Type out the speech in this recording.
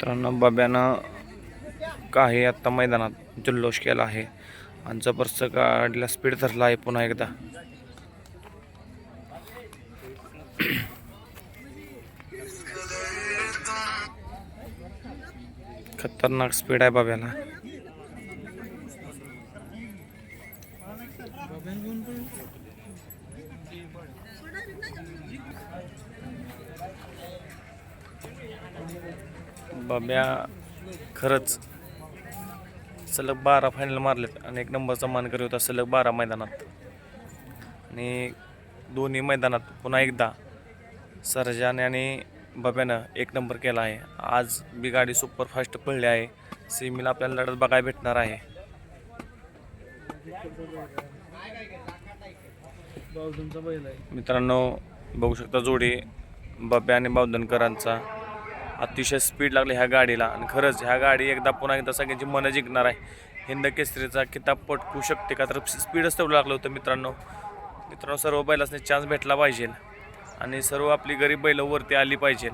मित्रांनो बाब्यानं काही आत्ता मैदानात जल्लोष केला आहे. आणि जबरदस्त गाडीला स्पीड धरला आहे पुन्हा एकदा. खतरनाक स्पीड आहे बाब्याला. बाब्या खरंच सलग बारा फायनल मारलेत आणि एक नंबरचा मानकरी होता सलग बारा मैदानात. आणि दोन्ही मैदानात पुन्हा एकदा सरजाने आणि बाब्यानं एक नंबर केला आहे. आज बी गाडी सुपरफास्ट पडली आहे. सेमीला आपल्याला लढत बघायला भेटणार आहे. मित्रांनो बघू शकता जोडी बब्या आणि बावधनकरांचा. अतिशय स्पीड लागली ह्या गाडीला. आणि खरंच ह्या गाडी एकदा पुन्हा एकदा सगळ्यांची मनं जिंकणार आहे. हिंद केसरीचा किताब पटकू शकते का? तर स्पीडच तेवढं लागलं होतं मित्रांनो. मित्रांनो सर्व बैलासने चान्स भेटला पाहिजे. आणि सर्व आपली गरीब बैलं वरती आली पाहिजे.